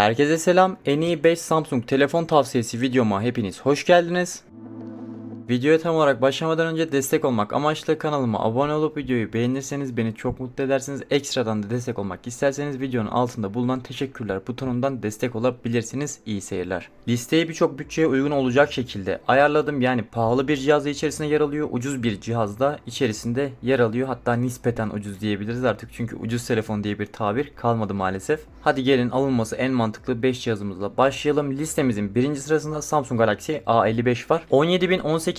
Herkese selam. En iyi 5 Samsung telefon tavsiyesi videoma hepiniz hoş geldiniz. Videoya tam olarak başlamadan önce destek olmak amaçlı kanalıma abone olup videoyu beğenirseniz beni çok mutlu edersiniz. Ekstradan da destek olmak isterseniz videonun altında bulunan teşekkürler butonundan destek olabilirsiniz. İyi seyirler. Listeyi birçok bütçeye uygun olacak şekilde ayarladım. Yani pahalı bir cihazda içerisinde yer alıyor. Ucuz bir cihazda içerisinde yer alıyor. Hatta nispeten ucuz diyebiliriz artık. Çünkü ucuz telefon diye bir tabir kalmadı maalesef. Hadi gelin alınması en mantıklı 5 cihazımızla başlayalım. Listemizin birinci sırasında Samsung Galaxy A55 var.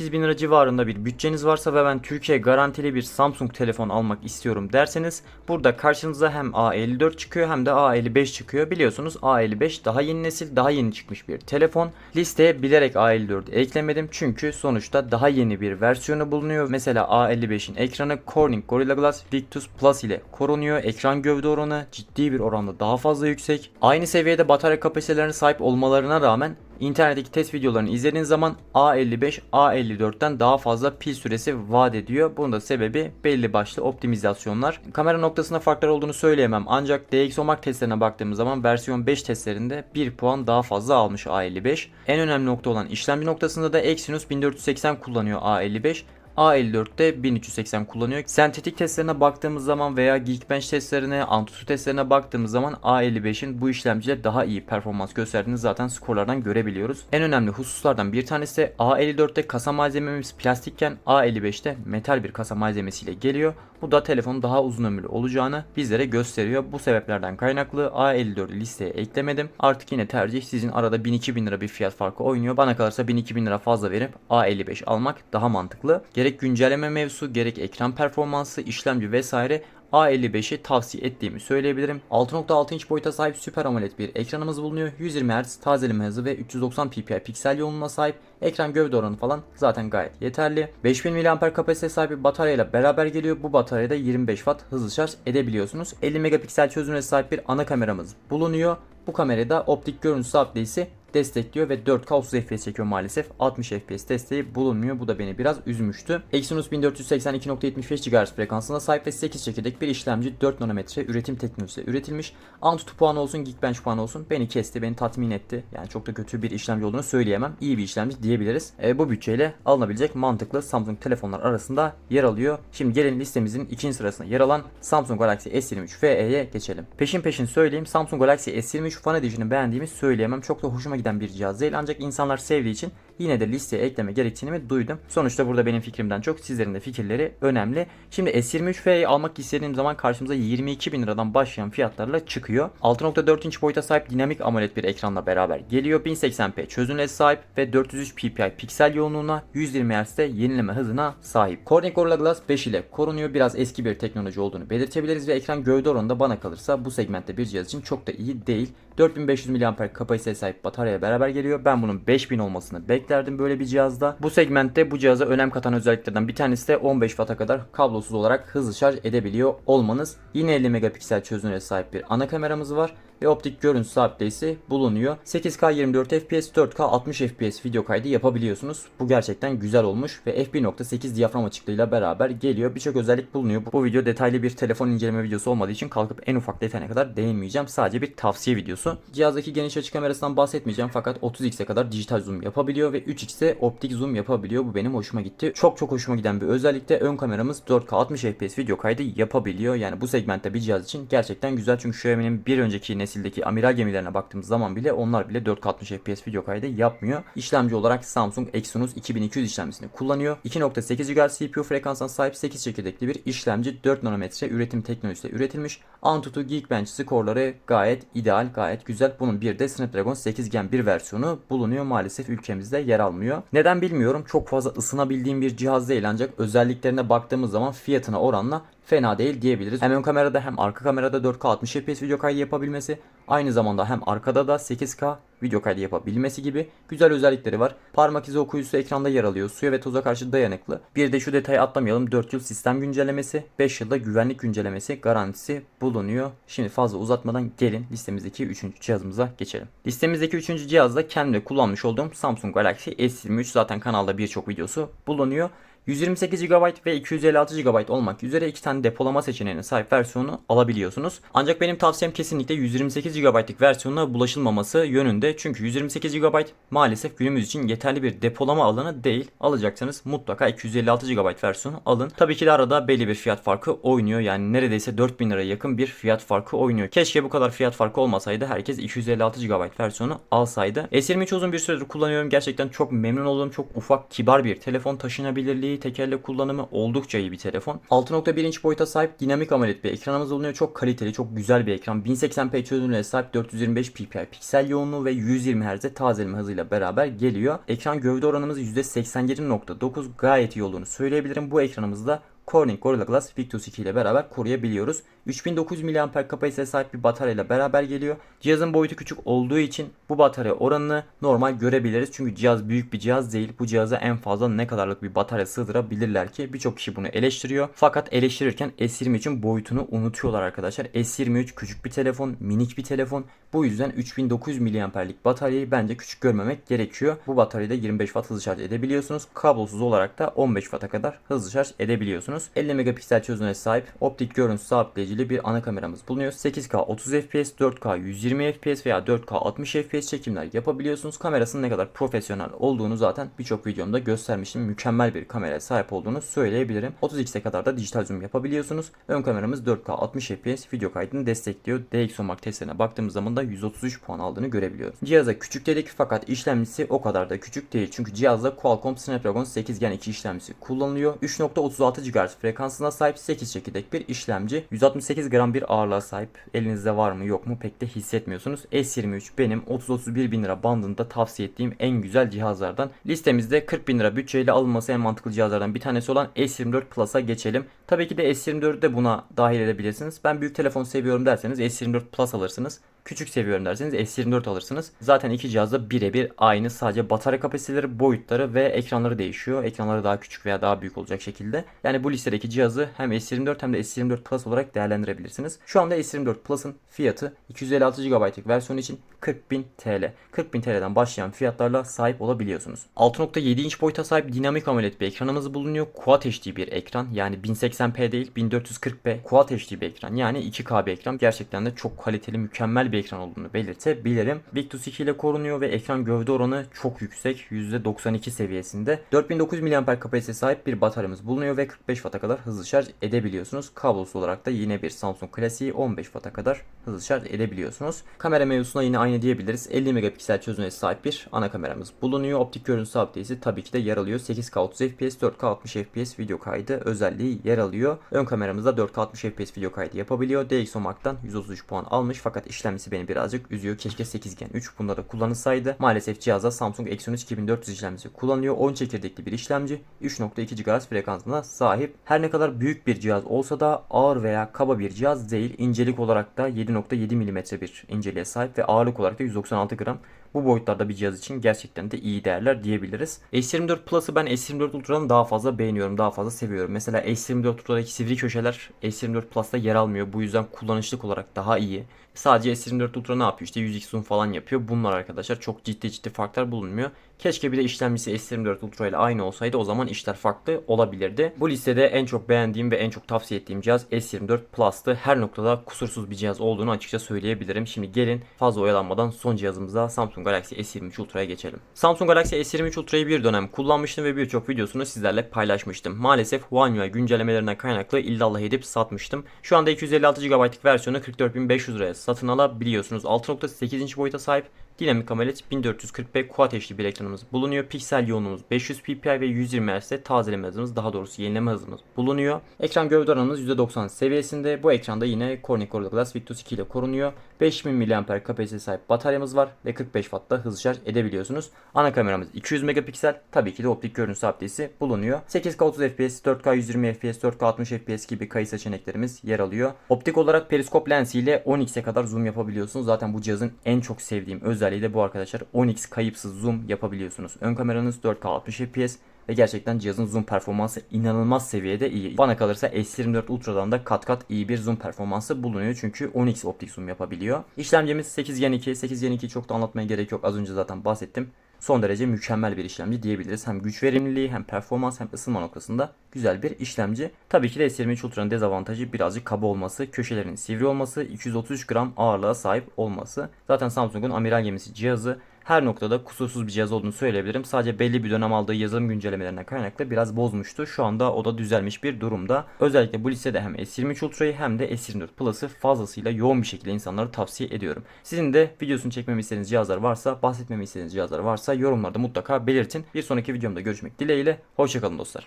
17.000 18.000 lira civarında bir bütçeniz varsa ve ben Türkiye garantili bir Samsung telefon almak istiyorum derseniz burada karşınıza hem A54 çıkıyor hem de A55 çıkıyor. Biliyorsunuz A55 daha yeni nesil daha yeni çıkmış bir telefon. Listeye bilerek A54 eklemedim çünkü sonuçta daha yeni bir versiyonu bulunuyor. Mesela A55'in ekranı Corning Gorilla Glass Victus Plus ile korunuyor. Ekran gövde oranı ciddi bir oranda daha fazla yüksek. Aynı seviyede batarya kapasitelerine sahip olmalarına rağmen İnternetteki test videolarını izlediğiniz zaman A55 A54'ten daha fazla pil süresi vaat ediyor. Bunun da sebebi belli başlı optimizasyonlar. Kamera noktasında farklar olduğunu söyleyemem ancak DxOMark testlerine baktığımız zaman versiyon 5 testlerinde 1 puan daha fazla almış A55. En önemli nokta olan işlemci noktasında da Exynos 1480 kullanıyor A55. A54'te 1380 kullanıyor. Sentetik testlerine baktığımız zaman veya Geekbench testlerine, Antutu testlerine baktığımız zaman A55'in bu işlemciyle daha iyi performans gösterdiğini zaten skorlardan görebiliyoruz. En önemli hususlardan bir tanesi de A54'te kasa malzememiz plastikken A55'te metal bir kasa malzemesiyle geliyor. Bu da telefonun daha uzun ömürlü olacağını bizlere gösteriyor. Bu sebeplerden kaynaklı A54'ü listeye eklemedim. Artık yine tercih sizin arada 1000-2000 lira bir fiyat farkı oynuyor. Bana kalırsa 1000-2000 lira fazla verip A55 almak daha mantıklı. Gerek güncelleme mevzusu, gerek ekran performansı, işlemci vesaire A55'i tavsiye ettiğimi söyleyebilirim. 6.6 inç boyuta sahip Super AMOLED bir ekranımız bulunuyor. 120 Hz tazeleme hızı ve 390 ppi piksel yoğunluğuna sahip. Ekran gövde oranı falan zaten gayet yeterli. 5000 mAh kapasite sahip bir bataryayla beraber geliyor. Bu bataryada 25 Watt hızlı şarj edebiliyorsunuz. 50 megapiksel çözünürlüğe sahip bir ana kameramız bulunuyor. Bu kamerada optik görüntü sabitliği destekliyor ve 4K 30 FPS çekiyor maalesef. 60 FPS desteği bulunmuyor. Bu da beni biraz üzmüştü. Exynos 1482.75 GHz frekansına sahip ve 8 çekirdek bir işlemci 4 nanometre üretim teknolojisiyle üretilmiş. Antutu puanı olsun, Geekbench puanı olsun beni kesti, beni tatmin etti. Yani çok da kötü bir işlemci olduğunu söyleyemem. İyi bir işlemci diyebiliriz. E, bu bütçeyle alınabilecek mantıklı Samsung telefonlar arasında yer alıyor. Şimdi gelin listemizin ikinci sırasında yer alan Samsung Galaxy S23 FE'ye geçelim. Peşin peşin söyleyeyim Samsung Galaxy S23 Fan Edition'ı beğendiğimi söyleyemem. Çok da hoşuma giden bir cihaz değil. Ancak insanlar sevdiği için yine de listeye ekleme gerektiğini duydum. Sonuçta burada benim fikrimden çok sizlerin de fikirleri önemli. Şimdi S23F'yi almak istediğim zaman karşımıza 22 bin liradan başlayan fiyatlarla çıkıyor. 6.4 inç boyuta sahip dinamik AMOLED bir ekranla beraber geliyor. 1080p çözünürlüğe sahip ve 403 ppi piksel yoğunluğuna 120 Hz'de yenileme hızına sahip. Corning Gorilla Glass 5 ile korunuyor. Biraz eski bir teknoloji olduğunu belirtebiliriz ve ekran gövde oranında bana kalırsa bu segmentte bir cihaz için çok da iyi değil. 4500 mAh kapasiteye sahip bataryaya beraber geliyor. Ben bunun 5000 olmasını beklerdim böyle bir cihazda. Bu segmentte bu cihaza önem katan özelliklerden bir tanesi de 15 Watt'a kadar kablosuz olarak hızlı şarj edebiliyor olmanız. Yine 50 megapiksel çözünürlüğe sahip bir ana kameramız var ve optik görüntü sabitleyicisi bulunuyor. 8K 24 FPS, 4K 60 FPS video kaydı yapabiliyorsunuz. Bu gerçekten güzel olmuş ve f1.8 diyafram açıklığıyla beraber geliyor. Birçok özellik bulunuyor. Bu video detaylı bir telefon inceleme videosu olmadığı için kalkıp en ufak detayına kadar değinmeyeceğim. Sadece bir tavsiye videosu. Cihazdaki geniş açı kamerasından bahsetmeyeceğim fakat 30x'e kadar dijital zoom yapabiliyor ve 3x'e optik zoom yapabiliyor. Bu benim hoşuma gitti. Çok çok hoşuma giden bir özellikte ön kameramız 4K 60 FPS video kaydı yapabiliyor. Yani bu segmentte bir cihaz için gerçekten güzel çünkü Xiaomi'nin bir önceki nesildeki amiral gemilerine baktığımız zaman bile onlar bile 4K 60 FPS video kaydı yapmıyor. İşlemci olarak Samsung Exynos 2200 işlemcisini kullanıyor. 2.8 GHz CPU frekansına sahip 8 çekirdekli bir işlemci 4 nanometre üretim teknolojisiyle üretilmiş. Antutu Geekbench skorları gayet ideal, gayet güzel. Bunun bir de Snapdragon 8 Gen 1 versiyonu bulunuyor. Maalesef ülkemizde yer almıyor. Neden bilmiyorum. Çok fazla ısınabildiğim bir cihaz değil ancak özelliklerine baktığımız zaman fiyatına oranla fena değil diyebiliriz. Hem ön kamerada hem arka kamerada 4K 60 FPS video kaydı yapabilmesi, aynı zamanda hem arkada da 8K video kaydı yapabilmesi gibi güzel özellikleri var. Parmak izi okuyucusu ekranda yer alıyor. Suya ve toza karşı dayanıklı. Bir de şu detayı atlamayalım. 4 yıl sistem güncellemesi, 5 yılda güvenlik güncellemesi garantisi bulunuyor. Şimdi fazla uzatmadan gelin listemizdeki 3. cihazımıza geçelim. Listemizdeki 3. cihazda kendimde kullanmış olduğum Samsung Galaxy S23 zaten kanalda birçok videosu bulunuyor. 128 GB ve 256 GB olmak üzere iki tane depolama seçeneğine sahip versiyonu alabiliyorsunuz. Ancak benim tavsiyem kesinlikle 128 GB'lık versiyonuna bulaşılmaması yönünde. Çünkü 128 GB maalesef günümüz için yeterli bir depolama alanı değil. Alacaksanız mutlaka 256 GB versiyonu alın. Tabii ki de arada belli bir fiyat farkı oynuyor. Yani neredeyse 4000 liraya yakın bir fiyat farkı oynuyor. Keşke bu kadar fiyat farkı olmasaydı. Herkes 256 GB versiyonu alsaydı. S23 uzun bir süredir kullanıyorum. Gerçekten çok memnun oldum. Çok ufak, kibar bir telefon. Taşınabilirliği, tekerlek kullanımı oldukça iyi bir telefon. 6.1 inç boyuta sahip dinamik AMOLED bir ekranımız bulunuyor. Çok kaliteli, çok güzel bir ekran. 1080p çözünürlüğe sahip 425 ppi piksel yoğunluğu ve 120 Hz tazeleme hızıyla beraber geliyor. Ekran gövde oranımız %87.9 gayet iyi olduğunu söyleyebilirim. Bu ekranımızda Corning Gorilla Glass Victus 2 ile beraber koruyabiliyoruz. 3900 mAh kapasiteye sahip bir bataryayla beraber geliyor. Cihazın boyutu küçük olduğu için bu batarya oranını normal görebiliriz. Çünkü cihaz büyük bir cihaz değil. Bu cihaza en fazla ne kadarlık bir batarya sığdırabilirler ki birçok kişi bunu eleştiriyor. Fakat eleştirirken S23'ün boyutunu unutuyorlar arkadaşlar. S23 küçük bir telefon, minik bir telefon. Bu yüzden 3900 mAh'lik bataryayı bence küçük görmemek gerekiyor. Bu bataryada 25 Watt hızlı şarj edebiliyorsunuz. Kablosuz olarak da 15 Watt'a kadar hızlı şarj edebiliyorsunuz. 50 megapiksel çözünürlüğe sahip optik görüntü sabitleyicili bir ana kameramız bulunuyor. 8K 30 FPS, 4K 120 FPS veya 4K 60 FPS çekimler yapabiliyorsunuz. Kamerasının ne kadar profesyonel olduğunu zaten birçok videomda göstermiştim. Mükemmel bir kameraya sahip olduğunu söyleyebilirim. 30x'e kadar da dijital zoom yapabiliyorsunuz. Ön kameramız 4K 60 FPS video kaydını destekliyor. DxOMark testlerine baktığımız zaman da 133 puan aldığını görebiliyoruz. Cihaza küçük dedik fakat işlemcisi o kadar da küçük değil. Çünkü cihazda Qualcomm Snapdragon 8 Gen 2 işlemcisi kullanılıyor. 3.36 GHz frekansına sahip 8 çekirdek bir işlemci. 168 gram bir ağırlığa sahip. Elinizde var mı yok mu pek de hissetmiyorsunuz. S23 benim 30-31 bin lira bandında tavsiye ettiğim en güzel cihazlardan. Listemizde 40 bin lira bütçeyle alınması en mantıklı cihazlardan bir tanesi olan S24 Plus'a geçelim. Tabii ki de S24'ü de buna dahil edebilirsiniz. Ben büyük telefon seviyorum derseniz S24 Plus alırsınız. Küçük seviyorum derseniz S24 alırsınız. Zaten iki cihazda birebir aynı. Sadece batarya kapasiteleri, boyutları ve ekranları değişiyor. Ekranları daha küçük veya daha büyük olacak şekilde. Yani bu listedeki cihazı hem S24 hem de S24 Plus olarak değerlendirebilirsiniz. Şu anda S24 Plus'ın fiyatı 256 GB'lık versiyonu için 40.000 TL. 40.000 TL'den başlayan fiyatlarla sahip olabiliyorsunuz. 6.7 inç boyuta sahip dinamik AMOLED bir ekranımız bulunuyor. Quad HD bir ekran. Yani 1080p değil 1440p Quad HD bir ekran. Yani 2K bir ekran. Gerçekten de çok kaliteli mükemmel bir ekran olduğunu belirtebilirim. Victus 2 ile korunuyor ve ekran gövde oranı çok yüksek. %92 seviyesinde. 4900 mAh kapasiteye sahip bir bataryamız bulunuyor ve 45 Watt'a kadar hızlı şarj edebiliyorsunuz. Kablosuz olarak da yine bir Samsung klasiği 15 Watt'a kadar hızlı şarj edebiliyorsunuz. Kamera mevzusuna yine aynı diyebiliriz. 50 megapiksel çözünürlüğe sahip bir ana kameramız bulunuyor. Optik görüntü sabitleyicisi tabii ki de yer alıyor. 8K 30 FPS, 4K 60 FPS video kaydı özelliği yer alıyor. Ön kameramızda 4K 60 FPS video kaydı yapabiliyor. DxOMark'tan 133 puan almış fakat işlemcisi beni birazcık üzüyor. Keşke 8 Gen 3 bunda da kullanılsaydı. Maalesef cihazda Samsung Exynos 2400 işlemcisi kullanılıyor. 10 çekirdekli bir işlemci. 3.2 GHz frekansına sahip. Her ne kadar büyük bir cihaz olsa da ağır veya kaba bir cihaz değil. İncelik olarak da 7.7 mm bir inceliğe sahip ve ağırlık olarak da 196 gram. Bu boyutlarda bir cihaz için gerçekten de iyi değerler diyebiliriz. S24 Plus'ı ben S24 Ultra'dan daha fazla beğeniyorum, daha fazla seviyorum. Mesela S24 Ultra'daki sivri köşeler S24 Plus'ta yer almıyor. Bu yüzden kullanışlık olarak daha iyi. Sadece S24 Ultra ne yapıyor? İşte 100x zoom falan yapıyor. Bunlar arkadaşlar çok ciddi ciddi farklar bulunmuyor. Keşke bir de işlemcisi S24 Ultra ile aynı olsaydı o zaman işler farklı olabilirdi. Bu listede en çok beğendiğim ve en çok tavsiye ettiğim cihaz S24 Plus'tı. Her noktada kusursuz bir cihaz olduğunu açıkça söyleyebilirim. Şimdi gelin fazla oyalanmadan son cihazımıza Samsung Galaxy S23 Ultra'ya geçelim. Samsung Galaxy S23 Ultra'yı bir dönem kullanmıştım ve birçok videosunu sizlerle paylaşmıştım. Maalesef One UI güncellemelerinden kaynaklı illallah edip satmıştım. Şu anda 256 GB'lık versiyonu 44.500 liraya satın alabiliyorsunuz. 6.8 inç boyuta sahip Dinamik AMOLED 1440p Quad HD bir ekranımız bulunuyor. Piksel yoğunluğumuz 500 ppi ve 120 Hz'de tazeleme hızımız daha doğrusu yenileme hızımız bulunuyor. Ekran gövde oranımız %90 seviyesinde. Bu ekranda yine Corning Gorilla Glass Victus 2 ile korunuyor. 5000 mAh kapasiteye sahip bataryamız var ve 45 Watt'ta hızlı şarj edebiliyorsunuz. Ana kameramız 200 megapiksel. Tabii ki de optik görüntü sabitleyicisi bulunuyor. 8K 30 FPS, 4K 120 FPS, 4K 60 FPS gibi kayıt seçeneklerimiz yer alıyor. Optik olarak periskop lensiyle 10x'e kadar zoom yapabiliyorsunuz. Zaten bu cihazın en çok sevdiğim özelliği de bu arkadaşlar. 10x kayıpsız zoom yapabiliyorsunuz. Ön kameranız 4K 60 FPS ve gerçekten cihazın zoom performansı inanılmaz seviyede iyi. Bana kalırsa S24 Ultra'dan da kat kat iyi bir zoom performansı bulunuyor. Çünkü 10x optik zoom yapabiliyor. İşlemcimiz 8 Gen 2. 8 Gen 2 çok da anlatmaya gerek yok. Az önce zaten bahsettim. Son derece mükemmel bir işlemci diyebiliriz. Hem güç verimliliği hem performans hem ısınma noktasında güzel bir işlemci. Tabii ki de S23 Ultra'nın dezavantajı birazcık kaba olması, köşelerinin sivri olması, 233 gram ağırlığa sahip olması. Zaten Samsung'un amiral gemisi cihazı her noktada kusursuz bir cihaz olduğunu söyleyebilirim. Sadece belli bir dönem aldığı yazılım güncellemelerinden kaynaklı biraz bozmuştu. Şu anda o da düzelmiş bir durumda. Özellikle bu listede hem S23 Ultra'yı hem de S24 Plus'ı fazlasıyla yoğun bir şekilde insanlara tavsiye ediyorum. Sizin de videosunu çekmemi istediğiniz cihazlar varsa, bahsetmemi istediğiniz cihazlar varsa yorumlarda mutlaka belirtin. Bir sonraki videomda görüşmek dileğiyle. Hoşçakalın dostlar.